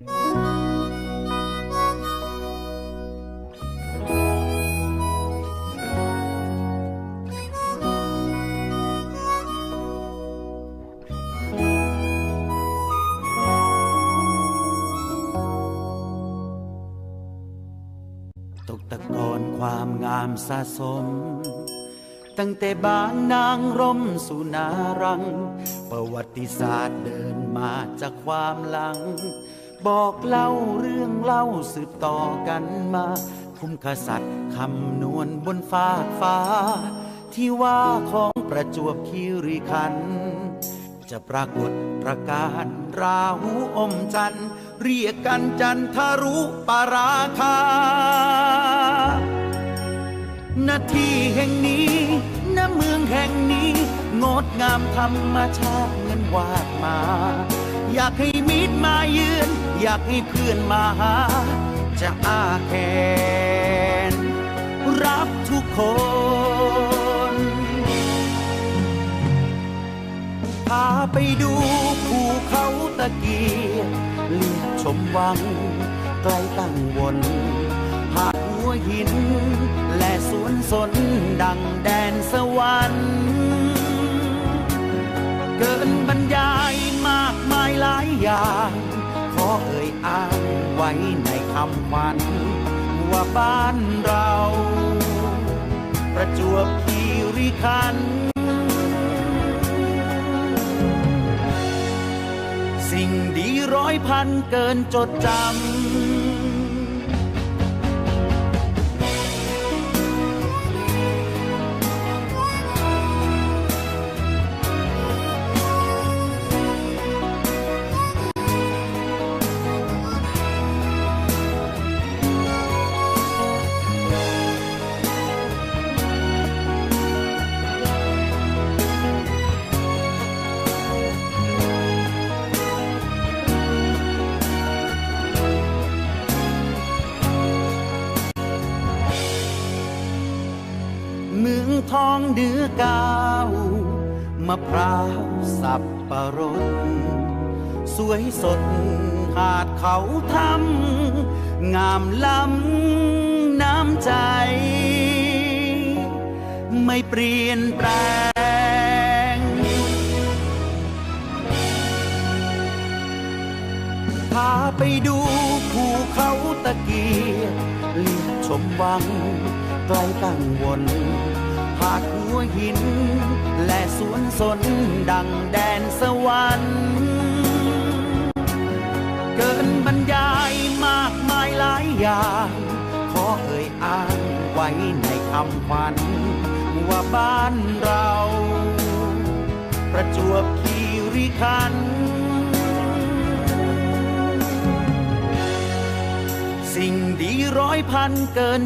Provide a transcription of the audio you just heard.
ตกตะกอนความงามสะสม ตั้งแต่บางนางร่มสุนารัง ประวัติศาสตร์เดินมาจากความหลัง บอกเล่าเรื่องเล่าสืบต่อกันมาคุ้มขสัตว์คำนวณบนฟากฟ้า ที่ว่าของประจวบคีรีขันธ์จะปรากฏประการราหูอมจันทร์เรียกกันจันทรุปราคานาที่แห่งนี้ณเมืองแห่งนี้ งดงามธรรมชาติเงินวาดมา อยากให้มิตรมาเยือน อยากให้เพื่อนมาหา จะอาแขนรับทุกคนพาไปดูภูเขาตะเกียบเลียบชมวังไกลตั้งวนหาดหัวหิน และสวนสนดังแดนสวรรค์เกินบรรยายมากมายหลายอย่าง เอ่ยอ้างไว้ในคำวันว่าบ้านเรา ประจวบคีรีขัน สิ่งดีร้อยพันเกินจดจำ ทองเดือกาวมะพร้าวสับปะรด สวยสดหาดเขาทำงามล้ำน้ำใจ ไม่เปลี่ยนแปลง พาไปดูภูเขาตะเกียบเลียบชมวังไกลตั้งวน หาดหัวหิน และสวนสนดังแดนสวรรค์เกินบรรยายมากมายหลายอย่าง ขอเอ่ยอ้างไว้ในคำขวัญว่าบ้านเรา ประจวบคีรีขันธ์สิ่งดีร้อยพันเกิน